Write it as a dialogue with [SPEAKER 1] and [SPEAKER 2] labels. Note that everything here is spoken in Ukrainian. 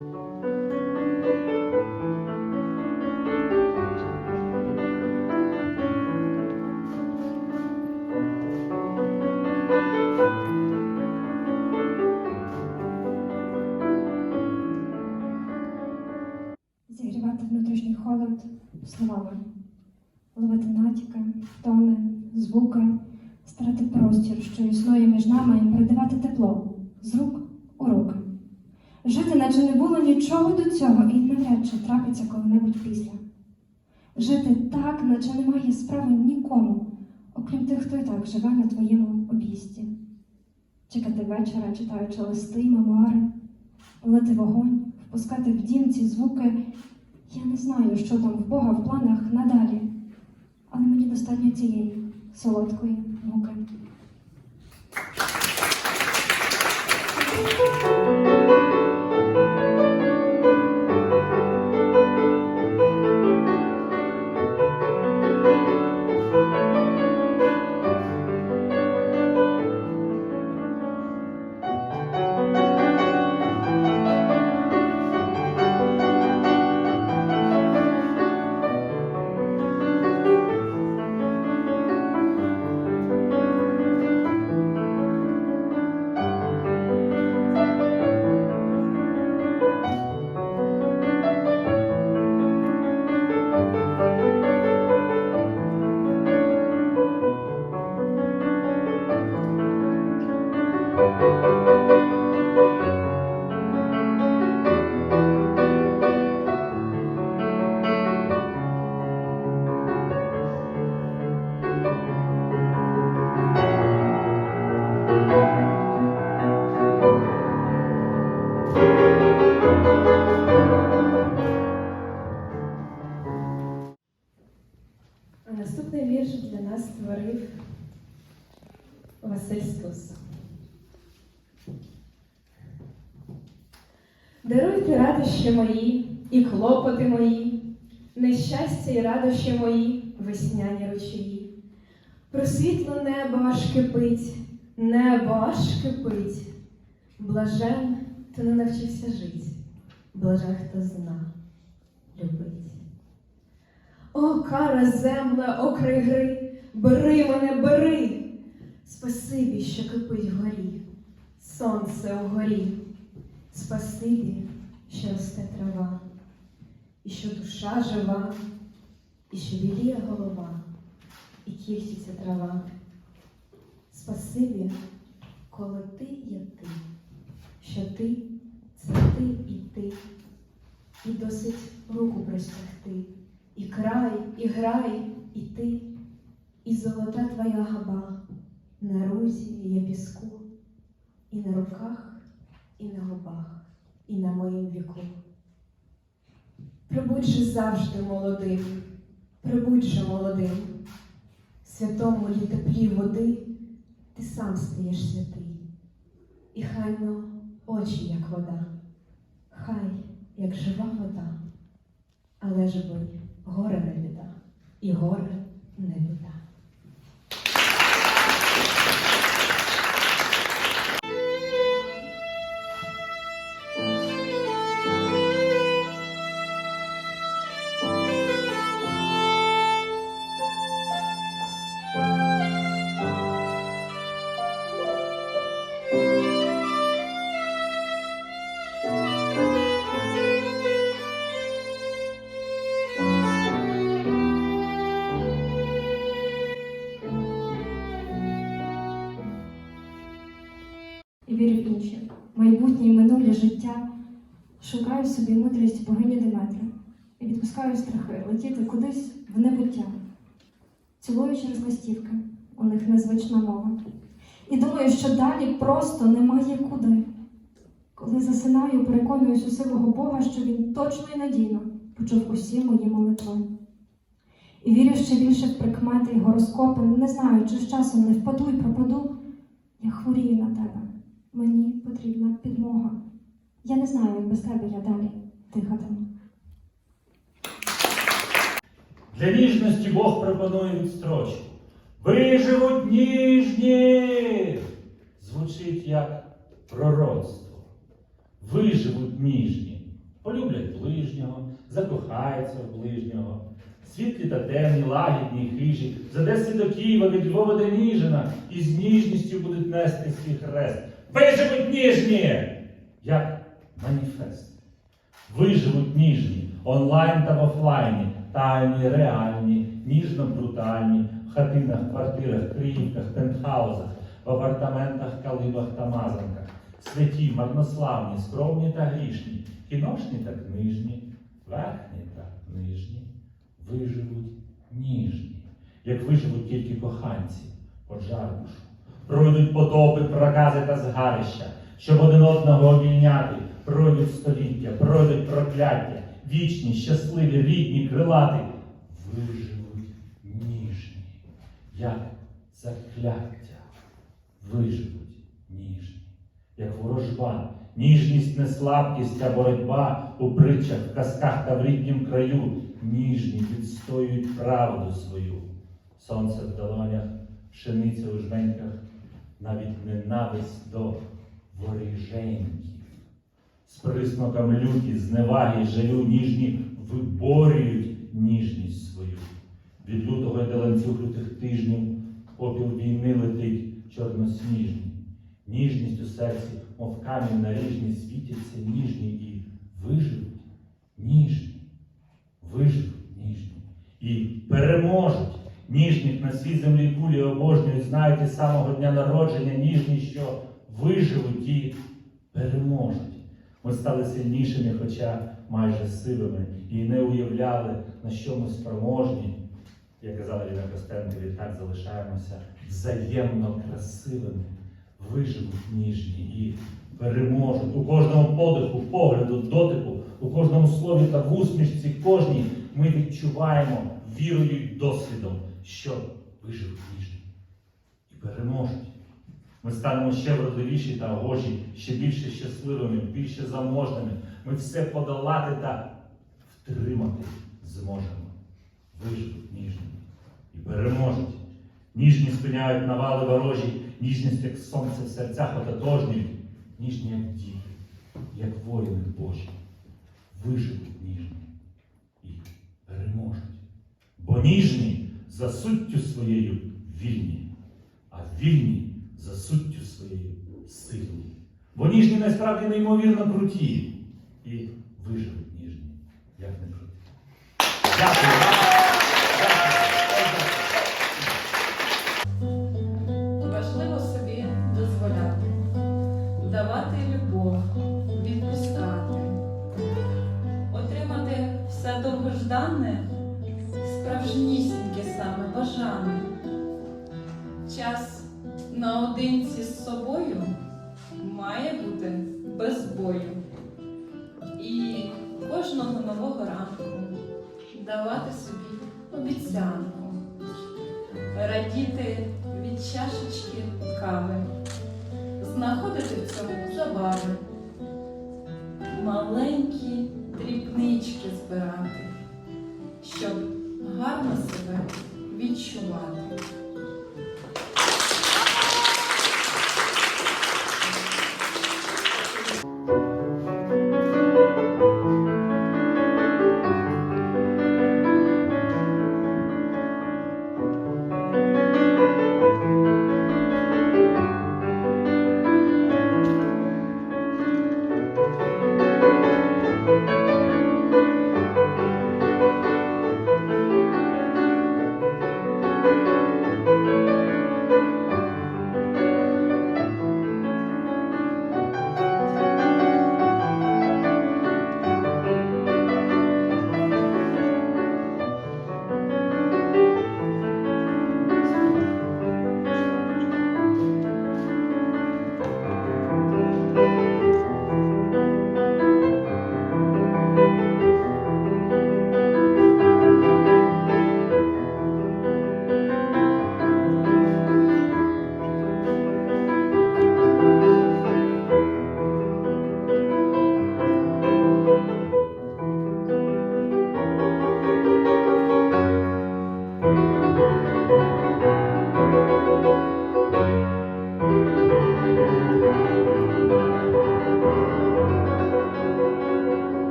[SPEAKER 1] Зігрівати внутрішній холод словами, ловити натяки, тони, звуки, старати простір, що існує між нами, і передавати тепло з рук у руки. Жити, наче не було нічого до цього, і навряд чи трапиться коли-небудь після. Жити так, наче немає справи нікому, окрім тих, хто і так живе на твоєму об'їзді. Чекати вечора, читаючи листи й мемуари, палити вогонь, впускати в дім ці звуки. Я не знаю, що там в Бога в планах надалі, але мені достатньо цієї солодкої муки.
[SPEAKER 2] Наступний вірш для нас створив Василь Стус. Радощі мої і клопоти мої, нещастя і радощі мої, весняні ручаї. Про світло небо аж кипить, небо аж кипить. Блажен, хто не навчився жить, блажен, хто зна любить. О, кара земля, о край гри, бери мене, бери. Спасибі, що кипить вгорі, сонце вгорі. Спасибі, що росте трава, і що душа жива, і що біліє голова, і кільчиться трава. Спасибі, коли ти є ти, що ти це ти і ти, і досить руку простягти. І край, і грай, і ти, і золота твоя габа, на рузі є піску, і на руках, і на губах, і на моїм віку. Прибудь же завжди молодим, прибудь же молодим, святому лі теплі води ти сам стаєш святий, і хай но очі, як вода, хай, як жива вода, але ж бо й горе не біда, і горе не біда.
[SPEAKER 1] Шукаю собі мудрість богині Деметри і відпускаю страхи летіти кудись в небуття. Цілую через листівки, у них незвична мова. І думаю, що далі просто немає куди. Коли засинаю, переконуюсь у сивого Бога, що він точно і надійно почув усі мої молитви. І вірю ще більше в прикмети і гороскопи, не знаю, чи з часом не впаду і пропаду. Я хворію на тебе. Мені потрібна підмога. Я не знаю, як без тебе я далі дихатиму.
[SPEAKER 3] Для ніжності Бог пропонує відстрочку. Виживуть ніжні! Звучить як пророцтво. Виживуть ніжні. закохається в ближнього. Світлі та темні, лагідні, хижі, з до Києва, від Львова до Ніжина, і з ніжністю будуть нести свій хрест. Виживуть ніжні! Як маніфест. Виживуть ніжні, онлайн та в офлайні, тайні, реальні, ніжно-брутальні, в хатинах, квартирах, криївках, пентхаузах, в апартаментах, калибах та мазанках, святі, марнославні, скромні та грішні, кіношні та книжні, верхні та нижні, виживуть ніжні, як виживуть тільки коханці, поджарбушу, пройдуть потопи, прокази та згарища, щоб один одного обійняти, пройдуть століття, пройдуть прокляття, вічні, щасливі, рідні, крилати, виживуть ніжні, як закляття, виживуть ніжні, як ворожба, ніжність не слабкість, а боротьба у притчах, в казках та в ріднім краю, ніжні відстоюють правду свою. Сонце в долонях, пшениця у жменьках, навіть ненависть до воріженьків. З присмаком люті, зневаги, жалю ніжні виборюють ніжність свою. Від лютого йде ланцюг лютих тижнів, попіл війни летить чорносніжний. Ніжність у серці, мов камінь наріжні, світяться ніжні і виживуть ніжні, виживуть ніжні і переможуть. Ніжних на свій землі кулі обожнюють, знають із самого дня народження ніжні, що виживуть і переможуть. Ми стали сильнішими, хоча майже сивими, і не уявляли, на що ми спроможні. Як казала Ліна Костенко, відтак залишаємося взаємно красивими, виживуть ніжні і переможуть. У кожному подиху, погляду, дотику, у кожному слові та в усмішці кожній ми відчуваємо вірою й досвідом, що виживуть ніжні і переможуть. Ми станемо ще вродливіші та гожі, ще більше щасливими, більше заможними. Ми все подолати та втримати зможемо. Виживуть ніжні і переможуть. Ніжні спиняють навали ворожі, ніжність, як сонце в серцях ототожнюють, ніжні, як діти, як воїни Божі. Виживуть ніжні і переможуть. Бо ніжні за суттю своєю вільні, а вільні за суттю своєю сильні. Бо ніжні насправді неймовірно круті і виживуть ніжні, як не круті. Дякую
[SPEAKER 4] давати любов, відпускати, отримати все довгожданне, справжнісіньке саме бажане. Час наодинці з собою має бути без бою. І кожного нового ранку давати собі обіцянку. Радіти від чашечки кави, знаходити в цьому забави,